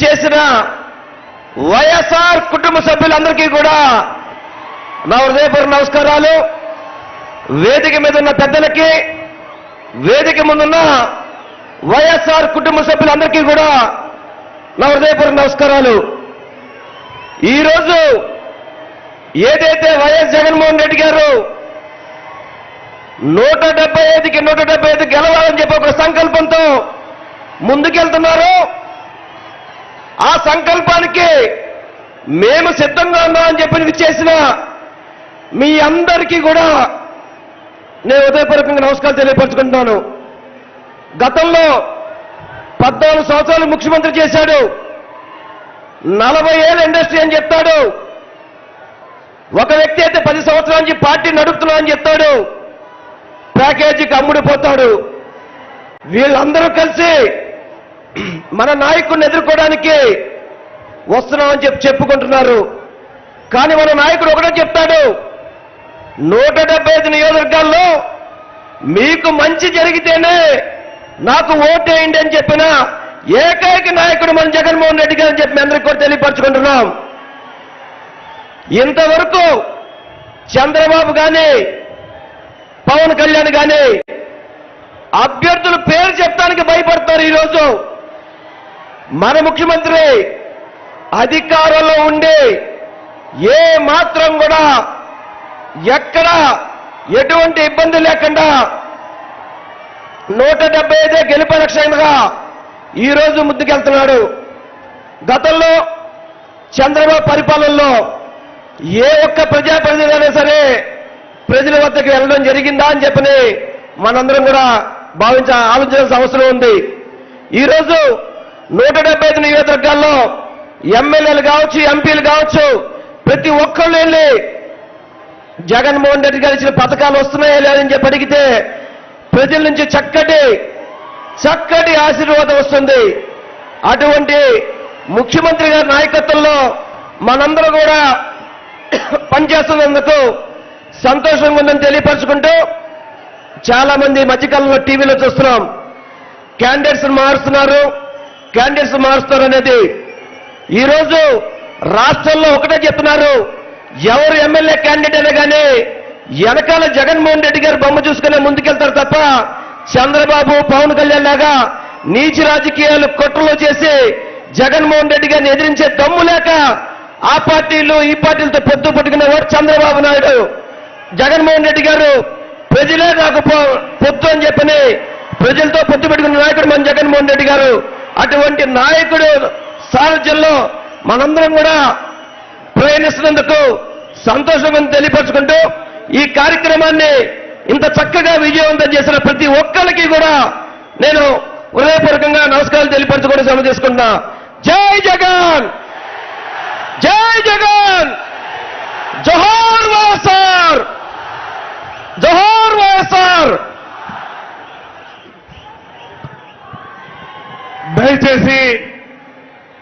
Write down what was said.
విచ్చేసిన వైఎస్ఆర్ కుటుంబ సభ్యులందరికీ కూడా నా హృదయపూర్వ నమస్కారాలు. వేదిక మీద ఉన్న పెద్దలకి వేదిక ముందున్న వైఎస్ఆర్ కుటుంబ సభ్యులందరికీ కూడా నా హృదయపూర్వ నమస్కారాలు. ఈరోజు ఏదైతే వైఎస్ జగన్మోహన్ రెడ్డి గారు నూట డెబ్బై ఐదుకి నూట డెబ్బై ఐదు గెలవాలని చెప్పి ఒక సంకల్పంతో ముందుకెళ్తున్నారు ఆ సంకల్పానికి మేము సిద్ధంగా ఉన్నామని చెప్పి చేసిన మీ అందరికీ కూడా నేను హృదయపూర్వకంగా నమస్కారం తెలియపరచుకుంటున్నాను. గతంలో పద్నాలుగు సంవత్సరాలు ముఖ్యమంత్రి చేశాడు. నలభై ఏళ్ళ ఇండస్ట్రీ అని చెప్తాడు. ఒక వ్యక్తి అయితే పది సంవత్సరాల నుంచి పార్టీ నడుపుతున్నా అని చెప్తాడు. ప్యాకేజీకి అమ్ముడిపోతాడు వీళ్ళందరూ కలిసి మన నాయకుడిని ఎదుర్కోవడానికి వస్తున్నామని చెప్పి చెప్పుకుంటున్నారు. కానీ మన నాయకుడు ఒకటే చెప్తాడు నూట డెబ్బై ఐదు నియోజకవర్గాల్లో మీకు మంచి జరిగితేనే నాకు ఓటేయండి అని చెప్పిన ఏకైక నాయకుడు మన జగన్మోహన్ రెడ్డి గారు అని చెప్పి అందరికీ కూడా తెలియపరచుకుంటున్నాం. ఇంతవరకు చంద్రబాబు కానీ పవన్ కళ్యాణ్ కానీ అభ్యర్థులు పేరు చెప్తానికి భయపడతారు ఈరోజు. మన ముఖ్యమంత్రి అధికారంలో ఉండి ఏ మాత్రం కూడా ఎక్కడ ఎటువంటి ఇబ్బంది లేకుండా నూట డెబ్బై ఐదే గెలుపు లక్ష్యంగా ఈరోజు ముందుకెళ్తున్నాడు. గతంలో చంద్రబాబు పరిపాలనలో ఏ ఒక్క ప్రజాప్రతినిధి అయినా సరే ప్రజల వద్దకు వెళ్ళడం జరిగిందా అని చెప్పని మనందరం కూడా భావించ ఆలోచించాల్సిన అవసరం ఉంది. ఈరోజు నూట డెబ్బై ఐదు నియోజకవర్గాల్లో ఎమ్మెల్యేలు కావచ్చు ఎంపీలు కావచ్చు ప్రతి ఒక్కళ్ళు వెళ్ళి జగన్మోహన్ రెడ్డి గారు ఇచ్చిన పథకాలు వస్తున్నాయా లేదని చెప్పి అడిగితే ప్రజల నుంచి చక్కటి చక్కటి ఆశీర్వాదం వస్తుంది. అటువంటి ముఖ్యమంత్రి గారి నాయకత్వంలో మనందరూ కూడా పనిచేస్తున్నందుకు సంతోషంగా ఉందని తెలియపరచుకుంటూ చాలా మంది మధ్యకాలంలో టీవీలో చూస్తున్నాం. క్యాండిడేట్స్ మారుస్తున్నారు. క్యాండిడేట్స్ మారుస్తారు అనేది ఈరోజు రాష్ట్రంలో ఒకటే చెప్తున్నారు. ఎవరు ఎమ్మెల్యే క్యాండిడేట్ అయినా కానీ వెనకాల జగన్మోహన్ రెడ్డి గారు బొమ్మ చూసుకునే ముందుకెళ్తారు తప్ప చంద్రబాబు పవన్ కళ్యాణ్ లాగా నీచి రాజకీయాలు కుట్రలో చేసి జగన్మోహన్ రెడ్డి గారిని ఎదిరించే దమ్ము లేక ఆ పార్టీలు ఈ పార్టీలతో పొత్తు పట్టుకునేవాడు చంద్రబాబు నాయుడు. జగన్మోహన్ రెడ్డి గారు ప్రజలే నాకు పొత్తు అని చెప్పని ప్రజలతో పొత్తు పెట్టుకున్న నాయకుడు మన జగన్మోహన్ రెడ్డి గారు. అటువంటి నాయకుడు సారథ్యంలో మనందరం కూడా ప్రయాణిస్తున్నందుకు సంతోషం తెలియపరచుకుంటూ ఈ కార్యక్రమాన్ని ఇంత చక్కగా విజయవంతం చేసిన ప్రతి ఒక్కరికి కూడా నేను హృదయపూర్వకంగా నమస్కారాలు తెలియపరచుకోవడం శ్రమ తీసుకుంటున్నా. జై జగన్! జై జగన్! थे